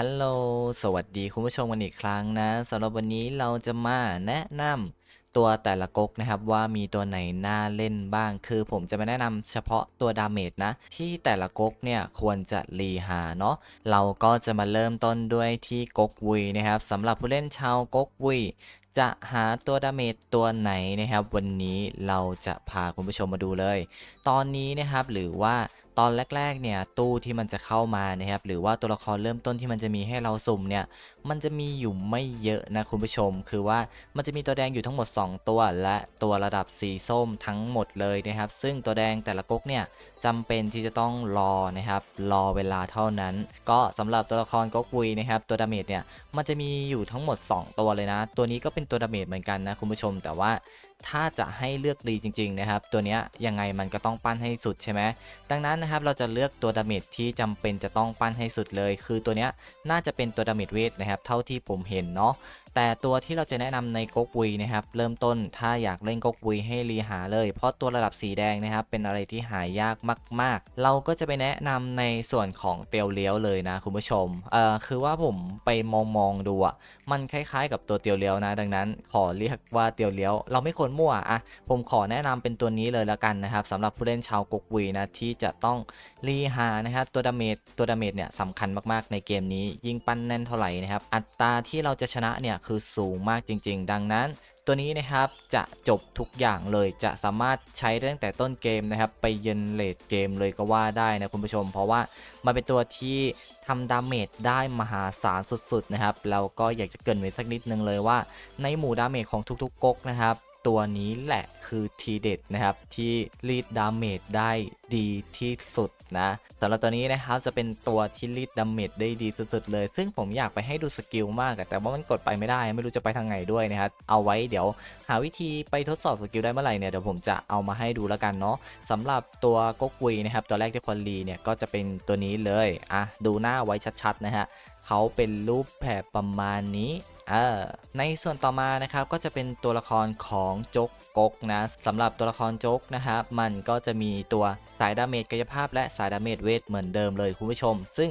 ฮัลโหล สวัสดีคุณผู้ชมกันอีกครั้งนะสำหรับวันนี้เราจะมาแนะนำตัวแต่ละก๊กนะครับว่ามีตัวไหนน่าเล่นบ้าง คือผมจะมาแนะนำเฉพาะตัวดาเมจนะ ที่แต่ละก๊กเนี่ยควรจะรีหาเนาะ เราก็จะมาเริ่มต้นด้วยที่ก๊กวุยนะครับสำหรับผู้เล่นชาวก๊กวุยจะหาตัวดาเมจตัวไหนนะครับ วันนี้เราจะพาคุณผู้ชมมาดูเลย ตอนนี้นะครับหรือว่า ตอนแรกๆเนี่ยตู้ที่มันจะเข้ามานะครับหรือว่าตัวละครเริ่มต้นที่มันจะมีให้เราสุ่มเนี่ยมันจะมีอยู่ไม่เยอะนะคุณผู้ชม คือว่ามันจะมีตัวแดงอยู่ทั้งหมด 2 ตัว และตัวระดับสีส้มทั้งหมดเลยนะครับ ซึ่งตัวแดงแต่ละก๊กเนี่ยจำเป็นที่จะต้องรอนะครับรอเวลาเท่านั้น ก็สำหรับตัวละครก๊กวุยนะครับตัวดาเมจเนี่ยมันจะมีอยู่ทั้งหมด 2 ตัวเลยนะ ตัวนี้ก็เป็นตัวดาเมจเหมือนกันนะคุณผู้ชมแต่ว่า ถ้าจะให้เลือกดีจริงๆนะครับ ตัวนี้ยังไงมันก็ต้องปั้นให้สุดใช่ไหมดังนั้นนะครับเราจะเลือกตัวดาเมจที่จำเป็นจะต้องปั้นให้สุดเลย คือตัวนี้น่าจะเป็นตัวดาเมจเวทนะครับเท่าที่ผมเห็นเนาะแต่ตัวที่เราจะแนะนำในก๊กวุยนะครับเริ่มต้นถ้าอยากเล่นก๊กวุยให้รีหาเลย เพราะตัวระดับสีแดงนะครับเป็นอะไรที่หายากมาก ๆ เราก็จะไปแนะนำในส่วนของเตียวเลี้ยวเลยนะคุณผู้ชมเอ่อคือว่าผมไปมองมองๆดูอะมันคล้ายๆ กับตัวเตียวเลี้ยวนะ ดังนั้นขอเรียกว่าเตียวเลี้ยว เราไม่ควรมั่วอะผมขอแนะนำเป็นตัวนี้เลยละกันนะครับสำหรับผู้เล่นชาวกกวุยนะที่จะต้องรีหานะครับตัวดาเมจตัวดาเมจเนี่ยสำคัญมากๆในเกมนี้ ยิ่งปั้นแน่นเท่าไหร่นะครับอัตราที่เราจะชนะเนี่ยคือสูงมากจริง ๆ ดังนั้นตัวนี้นะครับจะจบทุกอย่างเลยจะสามารถใช้ตั้งแต่ต้นเกมนะครับ ไปเย็นเลดเกมเลยก็ว่าได้นะคุณผู้ชม เพราะว่ามันเป็นตัวที่ทำดาเมจได้มหาศาลสุดๆนะครับ แล้วก็อยากจะเกรินไว้สักนิดนึงเลยว่า ในหมู่ดาเมจของทุกๆก๊กนะครับ ตัวนี้แหละคือทีเด็ดนะครับ ที่รีดดาเมจได้ดีที่สุดนะสำหรับตัวนี้นะครับจะเป็นตัวที่รีดดาเมจได้ดีสุดๆเลย ซึ่งผมอยากไปให้ดูสกิลมากแต่ว่ามันกดไปไม่ได้ ไม่รู้จะไปทางไหนด้วยนะครับเอาไว้เดี๋ยวหาวิธีไปทดสอบสกิลได้เมื่อไหร่เนี่ยเดี๋ยวผมจะเอามาให้ดูแล้วกันเนาะสำหรับตัวก๊กวีนะครับตัวแรกที่ควรรีเนี่ยก็จะเป็นตัวนี้เลยอะดูหน้าไว้ชัดๆนะฮะเขาเป็นรูปแบบประมาณนี้ เออในส่วนต่อมานะครับก็จะเป็นตัวละครของโจ๊กก๊กนะสำหรับตัวละครโจ๊กนะครับมันก็จะมีตัวสายดาเมจกายภาพและสายดาเมจเวทเหมือนเดิมเลยคุณผู้ชม ซึ่ง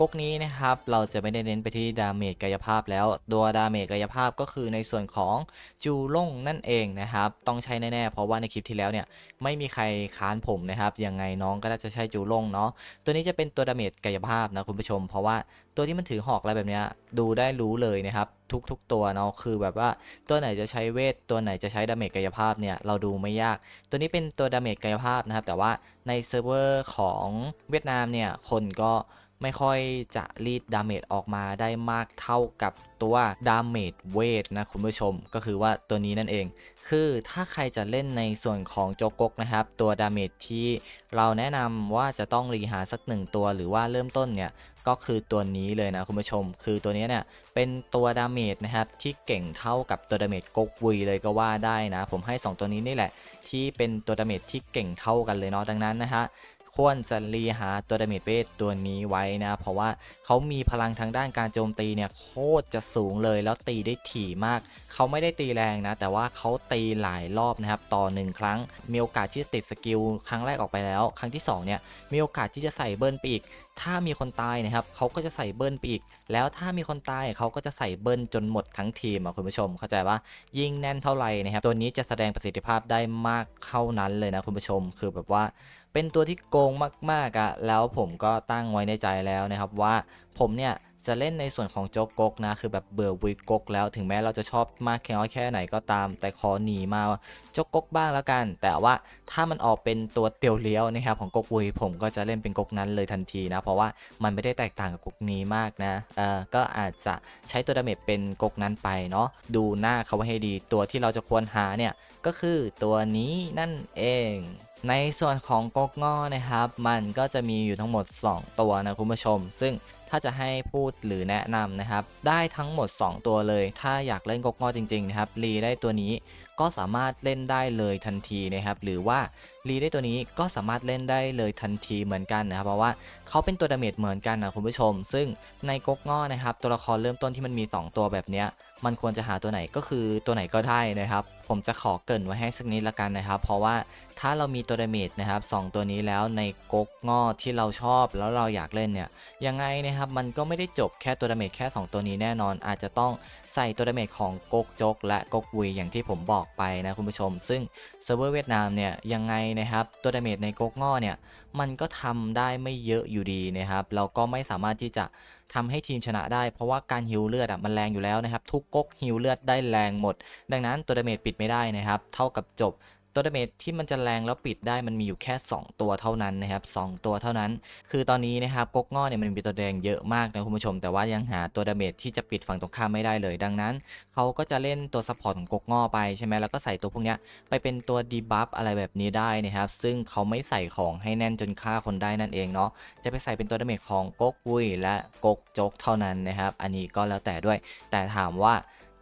ก๊กนี้นะครับเราจะไม่ได้เน้นไปที่ดาเมจกายภาพแล้วตัวดาเมจกายภาพก็คือในส่วนของจูล่งนั่นเองนะครับต้องใช้แน่ๆเพราะว่าในคลิปที่แล้วเนี่ยไม่มีใครค้านผมนะครับยังไงน้องก็น่าจะใช้จูล่งเนาะตัวนี้จะเป็นตัวดาเมจกายภาพนะคุณผู้ชม เพราะว่าตัวที่มันถือหอกอะไรแบบเนี้ยดูได้รู้เลยนะครับทุกๆตัวเนาะคือแบบว่าตัวไหนจะใช้เวท ตัวไหนจะใช้ดาเมจกายภาพเนี่ยเราดูไม่ยาก ตัวนี้เป็นตัวดาเมจกายภาพนะครับแต่ว่าในเซิร์ฟเวอร์ของเวียดนามเนี่ยคนก็ ไม่ค่อยจะรีดดาเมจออกมาได้มากเท่ากับตัวดาเมจเวทนะคุณผู้ชมก็คือว่าตัวนี้นั่นเอง คือถ้าใครจะเล่นในส่วนของโจกกนะครับ ตัวดาเมจที่เราแนะนำว่าจะต้องรีหาสักหนึ่งตัวหรือว่าเริ่มต้นเนี่ยก็คือตัวนี้เลยนะคุณผู้ชม คือตัวนี้เนี่ยเป็นตัวดาเมจนะครับที่เก่งเท่ากับตัวดาเมจกกวุยเลยก็ว่าได้นะ ผมให้ 2 ตัวนี้นี่แหละ ที่เป็นตัวดาเมจที่เก่งเท่ากันเลยเนาะดังนั้นนะฮะ ควรจะรีหาตัวดาเมจเวทตัวนี้ไว้นะ เพราะว่าเขามีพลังทางด้านการโจมตีเนี่ยโคตรจะสูงเลยแล้วตีได้ถี่มาก เขาไม่ได้ตีแรงนะ แต่ว่าเขาตีหลายรอบนะครับ ต่อหนึ่งครั้ง มีโอกาสที่จะติดสกิลครั้งแรกออกไปแล้ว ครั้งที่สองเนี่ยมีโอกาสที่จะใส่เบิ้ลไปอีก ถ้ามีคนตายนะครับเขาก็จะใส่เบิ้ลไปอีก แล้วถ้ามีคนตายเขาก็จะใส่เบิ้ลจนหมดทั้งทีมอะคุณผู้ชมเข้าใจว่ายิ่งแน่นเท่าไหร่นะครับตัวนี้จะแสดงประสิทธิภาพได้มากเท่านั้นเลยนะคุณผู้ชมคือแบบว่าเป็นตัวที่โกงมากๆอะแล้วผมก็ตั้งไว้ในใจแล้วนะครับว่าผมเนี่ย จะเล่นในส่วนของโจ๊กกกนะ คือแบบเบื่อวิกกแล้วถึงแม้เราจะชอบมากแค่น้อยแค่ไหนก็ตาม แต่ขอหนีมาโจ๊กกกบ้างแล้วกัน แต่ว่าถ้ามันออกเป็นตัวเตียวเลี้ยวนะครับของกกวุยผมก็จะเล่นเป็นกกนั้นเลยทันทีนะ เพราะว่ามันไม่ได้แตกต่างกับกกนี้มากนะเออก็อาจจะใช้ตัวดาเมจเป็นกกนั้นไปเนาะดูหน้าเขาไว้ให้ดีตัวที่เราจะควรหาเนี่ยก็คือตัวนี้นั่นเองในส่วนของกกงอนะครับ มันก็จะมีอยู่ทั้งหมด 2 ตัวนะคุณผู้ชม ซึ่ง ถ้าจะให้พูดหรือแนะนำนะครับ ได้ทั้งหมด 2 ตัวเลย ถ้าอยากเล่นกกงอจริงๆนะครับรีได้ตัวนี้ ก็สามารถเล่นได้เลยทันทีนะครับหรือว่ารีได้ตัวนี้ก็สามารถเล่นได้เลยทันทีเหมือนกันนะครับเพราะว่าเขาเป็นตัวดาเมจเหมือนกันนะคุณผู้ชม ซึ่งในก๊กง้อนะครับตัวละครเริ่มต้นที่มันมี 2 ตัวแบบเนี้ยมันควรจะหาตัวไหนก็คือตัวไหนก็ได้นะครับ ผมจะขอเกินไว้ให้สักนิดละกันนะครับ เพราะว่าถ้าเรามีตัวดาเมจนะครับสตัวนี้แล้วในก๊กง้อที่เราชอบแล้วเราอยากเล่นเนี่ยยังไงนะครับมันก็ไม่ได้จบแค่ตัวดาเมจแค่ 2 ตัวนี้แน่นอนอาจจะต้อง ใส่ตัวดาเมจของก๊กจก และก๊กวีอย่างที่ผมบอกไปนะคุณผู้ชม ซึ่งเซิร์ฟเวอร์เวียดนามเนี่ยยังไงนะครับตัวดาเมจในก๊กง้อเนี่ยมันก็ทำได้ไม่เยอะอยู่ดีนะครับเราก็ไม่สามารถที่จะทำให้ทีมชนะได้ เพราะว่าการฮิวเลือดอะมันแรงอยู่แล้วนะครับทุกก๊กฮิวเลือดได้แรงหมด ดังนั้นตัวดาเมจปิดไม่ได้นะครับเท่ากับจบ ตัวดาเมจที่มันจะแรงแล้วปิดได้มันมีอยู่แค่ 2 ตัวเท่านั้นนะครับ2ตัวเท่านั้น คือตอนนี้นะครับก๊กง้อเนี่ยมันมีตัวแดงเยอะมากนะคุณผู้ชม แต่ว่ายังหาตัวดาเมจที่จะปิดฝั่งตรงข้ามไม่ได้เลย ดังนั้นเขาก็จะเล่นตัวซัพพอร์ตของก๊กง้อไปใช่ไหมแล้วก็ใส่ตัวพวกเนี้ยไปเป็นตัวดีบัฟอะไรแบบนี้ได้นะครับซึ่งเขาไม่ใส่ของให้แน่นจนฆ่าคนได้นั่นเองเนาะจะไปใส่เป็นตัวดาเมจของก๊กวุยและก๊กจกเท่านั้นนะครับอันนี้ก็แล้วแต่ด้วย แต่ถามว่า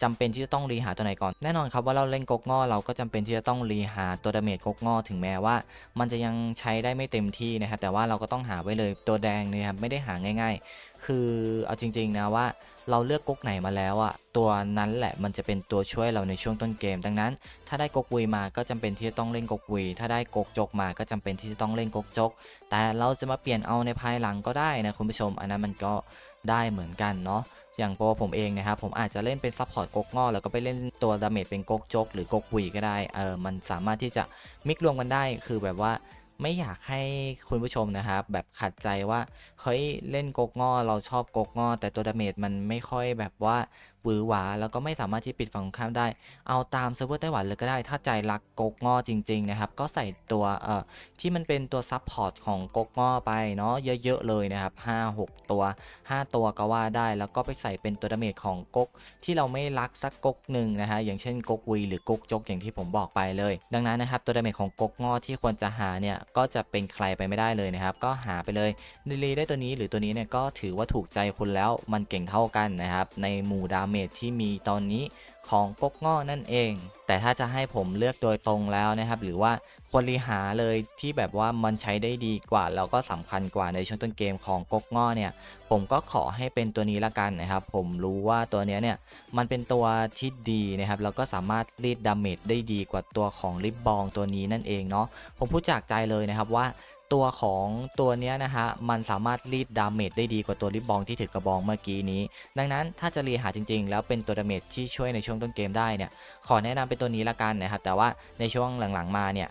จำเป็นที่จะต้องรีหาตัวไหนก่อน แน่นอนครับว่าเราเล่นกกงอเราก็จำเป็นที่จะต้องรีหาตัวดาเมจกกงอถึงแม้ว่า มันจะยังใช้ได้ไม่เต็มที่นะครับแต่ว่าเราก็ต้องหาไว้เลยตัวแดงเนี่ยครับไม่ได้หาง่าย ๆ คือเอาจริง ๆ นะว่าเราเลือกก๊กไหนมาแล้วอะตัวนั้นแหละมันจะเป็นตัวช่วยเราในช่วงต้นเกม ดังนั้น ถ้าได้ก๊กวุยมาก็จำเป็นที่จะต้องเล่นก๊กวุยถ้าได้ก๊กจกมาก็จำเป็นที่จะต้องเล่นก๊กจก แต่เราจะมาเปลี่ยนเอาในภายหลังก็ได้นะคุณผู้ชม อันนั้นมันก็ได้เหมือนกันเนาะ อย่างตัวผมเองนะครับผมอาจจะเล่นเป็นซัพพอร์ตกกงอแล้วก็ไปเล่นตัวดาเมจเป็นกกจกหรือกกวีก็ได้เออมันสามารถที่จะมิกรวมกันได้คือแบบว่าไม่อยากให้คุณผู้ชมนะครับ แบบขัดใจว่าเฮ้ยเล่นกกงอเราชอบกกงอแต่ตัวดาเมจมันไม่ค่อยแบบว่า หวือหวาแล้วก็ไม่สามารถที่ปิดฝั่งตรงข้ามได้ เอาตามเซิร์ฟเวอร์ไต้หวันเลยก็ได้ ถ้าใจรักกกงอจริงๆนะครับ ก็ใส่ตัวเอ่อที่มันเป็นตัวซับพอร์ตของกกงอไปเนาะเยอะๆเลยนะครับ 5-6 ตัว 5 ตัวก็ว่าได้ แล้วก็ไปใส่เป็นตัวดาเมจของกก ที่เราไม่รักสักกกหนึ่งนะฮะ อย่างเช่นกกวีหรือกกจกอย่างที่ผมบอกไปเลย ดังนั้นนะครับตัวดาเมจของกกงอที่ควรจะหาเนี่ยก็จะเป็นใครไปไม่ได้เลยนะครับ ก็หาไปเลยดีลีได้ตัวนี้หรือตัวนี้เนี่ยก็ถือว่าถูกใจคุณแล้วมันเก่งเท่ากันนะครับในหมู่ดาเมจที่มีตอนนี้ของก๊กง้อนั่นเอง แต่ถ้าจะให้ผมเลือกโดยตรงแล้วนะครับ หรือว่าควรรีหาเลยที่แบบว่ามันใช้ได้ดีกว่า แล้วก็สำคัญกว่าในช่วงต้นเกมของก๊กง้อเนี่ย ผมก็ขอให้เป็นตัวนี้ละกันนะครับ ผมรู้ว่าตัวนี้เนี่ยมันเป็นตัวที่ดีนะครับ แล้วก็สามารถรีดดาเมจได้ดีกว่าตัวของริบบองตัวนี้นั่นเองเนาะผมพูดจากใจเลยนะครับว่า ตัวของตัวเนี้ยนะฮะมันสามารถรีดดาเมจได้ดีกว่าตัวริบบองที่ถือกระบองเมื่อกี้นี้ ดังนั้นถ้าจะรีหาจริงๆ แล้วเป็นตัวดาเมจที่ช่วยในช่วงต้นเกมได้เนี่ยขอแนะนำเป็นตัวนี้ละกันนะครับแต่ว่าในช่วงหลังๆมาเนี่ย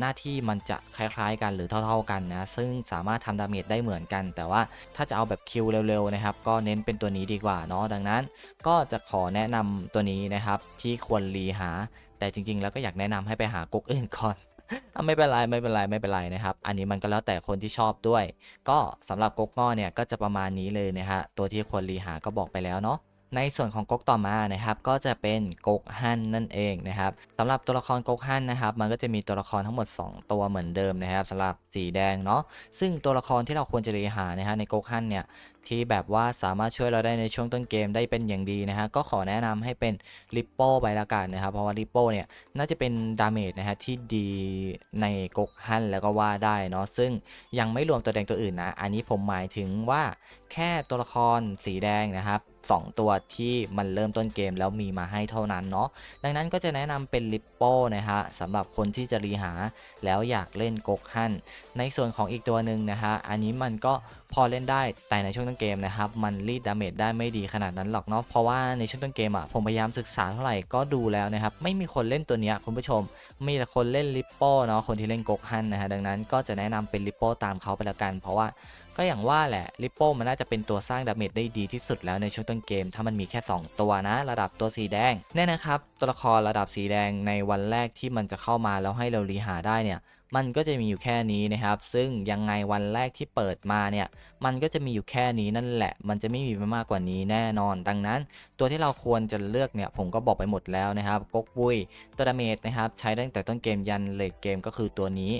หน้าที่มันจะคล้ายๆกันหรือเท่าๆกันนะ ซึ่งสามารถทำดาเมจได้เหมือนกัน แต่ว่าถ้าจะเอาแบบคิวเร็วๆนะครับ ก็เน้นเป็นตัวนี้ดีกว่าเนาะดังนั้น ก็จะขอแนะนำตัวนี้นะครับที่ควรรีหา แต่จริงๆ แล้วก็อยากแนะนำให้ไปหากุกอื่นก่อน ไม่เป็นไรไม่เป็นไรไม่เป็นไรนะครับ อันนี้มันก็แล้วแต่คนที่ชอบด้วย ก็สำหรับกกง้อเนี่ยก็จะประมาณนี้เลยนะฮะตัวที่ควรรีหาก็บอกไปแล้วเนาะ ในส่วนของก๊กต่อมานะครับก็จะเป็นก๊กฮั่นนั่นเองนะครับสำหรับตัวละครก๊กฮั่นนะครับ มันก็จะมีตัวละครทั้งหมด 2 ตัวเหมือนเดิมนะครับสำหรับสีแดงเนาะซึ่งตัวละครที่เราควรจะรีหานะฮะในก๊กฮั่นเนี่ยที่แบบว่าสามารถช่วยเราได้ในช่วงต้นเกมได้เป็นอย่างดีนะฮะก็ขอแนะนำให้เป็นริปโป้ไปละกันนะครับเพราะว่าริปโป้เนี่ยน่าจะเป็นดาเมจนะฮะที่ดีในก๊กฮั่นแล้วก็ว่าได้เนาะซึ่งยังไม่รวมตัวแดงตัวอื่นนะอันนี้ผมหมายถึงว่าแค่ตัวละครสีแดงนะครับ 2 ตัวที่มันเริ่มต้นเกมแล้วมีมาให้เท่านั้นเนาะดังนั้นก็จะแนะนำเป็นลิปโป้นะฮะสำหรับคนที่จะรีหาแล้วอยากเล่นกกฮั่นในส่วนของอีกตัวหนึ่งนะฮะอันนี้มันก็พอเล่นได้แต่ในช่วงต้นเกมนะครับมันรีดดาเมจได้ไม่ดีขนาดนั้นหรอกเนาะเพราะว่าในช่วงต้นเกมอะผมพยายามศึกษาเท่าไหร่ก็ดูแล้วนะครับไม่มีคนเล่นตัวเนี้ยคุณผู้ชม มีแต่คนเล่นลิปโป้เนาะคนที่เล่นกกฮั่นนะฮะดังนั้นก็จะแนะนำเป็นลิปโป้ตามเขาไปละกัน เพราะว่า ก็อย่างว่าแหละลิปโป้มันน่าจะเป็นตัวสร้างดาเมจได้ดีที่สุดแล้วในช่วงต้นเกม ถ้ามันมีแค่ 2 ตัวนะ ระดับตัวสีแดงแน่นะครับ ตัวละครระดับสีแดงในวันแรกที่มันจะเข้ามาแล้วให้เรารีหาได้เนี่ยมันก็จะมีอยู่แค่นี้นะครับ ซึ่งยังไงวันแรกที่เปิดมาเนี่ยมันก็จะมีอยู่แค่นี้นั่นแหละ มันจะไม่มีไปมากกว่านี้แน่นอน ดังนั้น ตัวที่เราควรจะเลือกเนี่ยผมก็บอกไปหมดแล้วนะครับก๊กบุยตัวดาเมจนะครับใช้ตั้งแต่ต้นเกมยันเลดเกมก็คือตัวนี้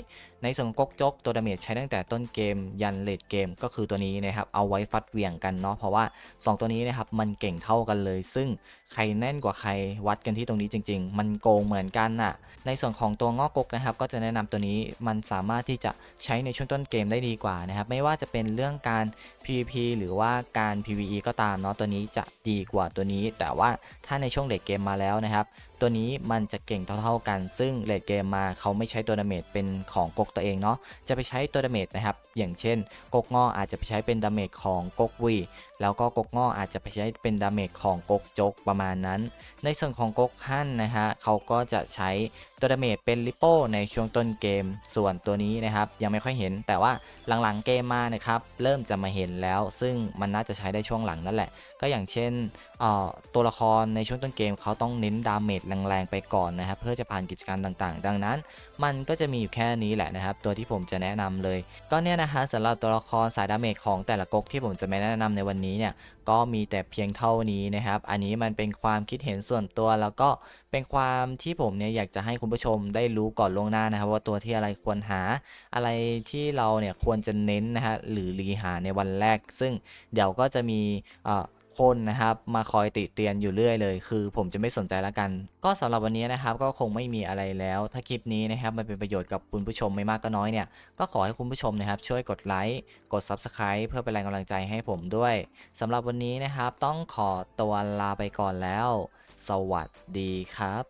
ในส่วนของก๊กจกตัวดาเมจใช้ตั้งแต่ต้นเกมยันเลดเกมก็คือตัวนี้นะครับเอาไว้ฟัดเหวี่ยงกันเนาะเพราะว่า 2 ตัวนี้นะครับมันเก่งเท่ากันเลย ซึ่งใครแน่นกว่าใครวัดกันที่ตรงนี้จริง ๆ มันโกงเหมือนกันน่ะ ในส่วนของตัวงอกกกนะครับ ก็จะแนะนำตัวนี้มันสามารถที่จะใช้ในช่วงต้นเกมได้ดีกว่านะครับ ไม่ว่าจะเป็นเรื่องการ PVP หรือว่าการ PVE ก็ตามเนาะตัวนี้จะดีกว่าตัวนี้ แต่ว่าถ้าในช่วงเด็กเกมมาแล้วนะครับตัวนี้มันจะเก่งเท่าๆกัน ซึ่งเลดเกมมาเขาไม่ใช้ตัวดาเมจเป็นของกกตัวเองเนาะจะไปใช้ตัวดาเมจนะครับอย่างเช่น กกงออาจจะไปใช้เป็นดาเมจของกกวีแล้วก็กกงออาจจะไปใช้เป็นดาเมจของกกจกประมาณนั้น ในส่วนของกกฮั่นนะฮะเขาก็จะใช้ตัวดาเมจเป็นลิโป้ในช่วงต้นเกมส่วนตัวนี้นะครับยังไม่ค่อยเห็น แต่ว่าหลังๆเกมมานะครับเริ่มจะมาเห็นแล้ว ซึ่งมันน่าจะใช้ได้ช่วงหลังนั่นแหละก็อย่างเช่นเอ่อตัวละครในช่วงต้นเกมเขาต้องเน้นดาเมจแรงๆไปก่อนนะครับเพื่อจะผ่านกิจการต่างๆ ดังนั้น มันก็จะมีอยู่แค่นี้แหละนะครับ ตัวที่ผมจะแนะนำเลย ก็เนี่ยนะฮะสำหรับตัวละครสายดาเมจของแต่ละก๊กที่ผมจะมาแนะนำในวันนี้เนี่ยก็มีแต่เพียงเท่านี้นะครับ อันนี้มันเป็นความคิดเห็นส่วนตัวแล้วก็เป็นความที่ผมเนี่ยอยากจะให้คุณผู้ชมได้รู้ก่อนล่วงหน้านะครับ ว่าตัวที่อะไรควรหาอะไรที่เราเนี่ยควรจะเน้นนะฮะหรือรีหาในวันแรก ซึ่งเดี๋ยวก็จะมีเอ่อคนนะครับมาคอยติเตียนอยู่เรื่อยเลย คือผมจะไม่สนใจแล้วกัน ก็สำหรับวันนี้นะครับก็คงไม่มีอะไรแล้วถ้าคลิปนี้นะครับมันเป็นประโยชน์กับคุณผู้ชมไม่มากก็น้อยเนี่ยก็ขอให้คุณผู้ชมนะครับช่วยกดไลค์กด Subscribe เพื่อเป็นแรงกำลังใจให้ผมด้วยสำหรับวันนี้นะครับต้องขอตัวลาไปก่อนแล้ว สวัสดีครับ